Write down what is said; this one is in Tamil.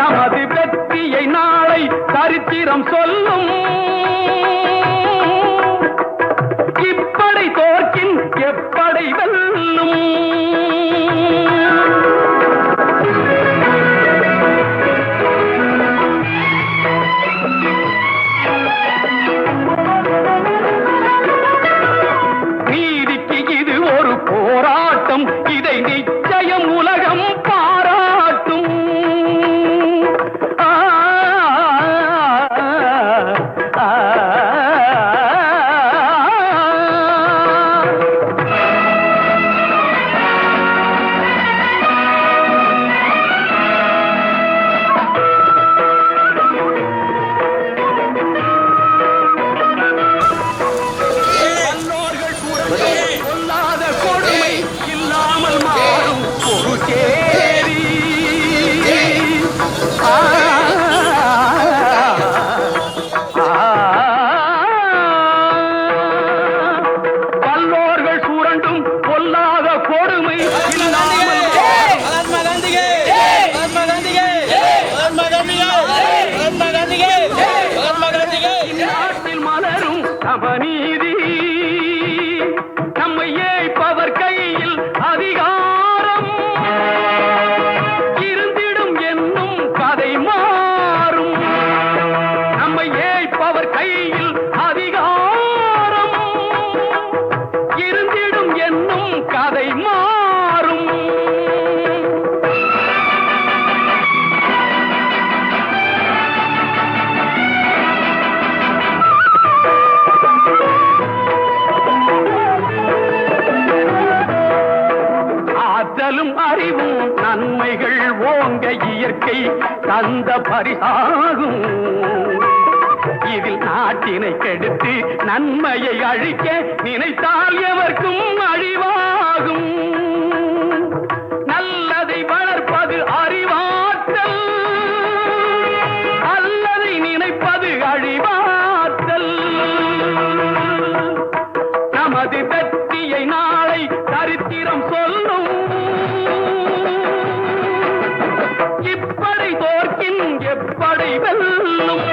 நமது வெற்றியை நாளை சரித்திரம் சொல்லும். இப்படை தோற்கின் எப்படை வெல்லும். நீதிக்கு இது ஒரு போராட்டம். அவநீதி வாழ்க்கை தந்த பரிசாகும். இதில் நாட்டினை கெடுத்து நன்மையை அழிக்க நினைத்தால் எவர்க்கும் அழிவாகும். நல்லதை வளர்ப்பது அறிவாற்றல். அல்லதை நினைப்பது அழிவாற்றல். நமது வெற்றியை நாளை தரித்திரம் சொல்ல எப்படை வெல்லும்?